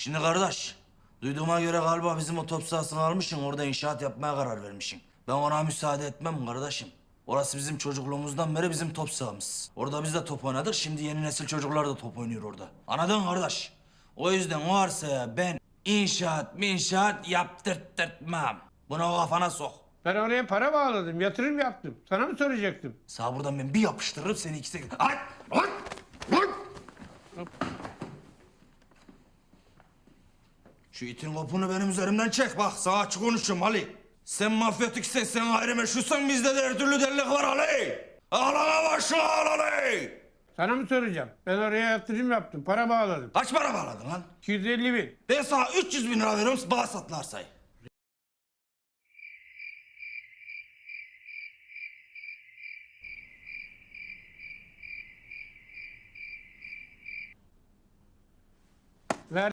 Şimdi kardeş, duyduğuma göre galiba bizim o top sahasını almışsın, orada inşaat yapmaya karar vermişsin. Ben ona müsaade etmem kardeşim. Orası bizim çocukluğumuzdan beri bizim top sahamız. Orada biz de top oynadık, şimdi yeni nesil çocuklar da top oynuyor orada. Anladın kardeş? O yüzden o arsaya ben inşaat minşaat yaptırtmam. Bunu kafana sok. Ben oraya para bağladım, yatırım yaptım. Sana mı soracaktım? Sağ buradan ben bir yapıştırırım seni ikisi... Ay! Ay! Şu itin kopunu benim üzerimden çek bak sana açık konuşuyorum Ali. Sen mafyatiksen sen ayrı meşhursan bizde de her türlü delilik var Ali. Ağlama başına ağla Ali. Sana mı soracağım? Ben oraya yatırım yaptım, para bağladım. Kaç para bağladın lan? 250 bin. Ben sana 300 bin lira veriyorum bana satlar say.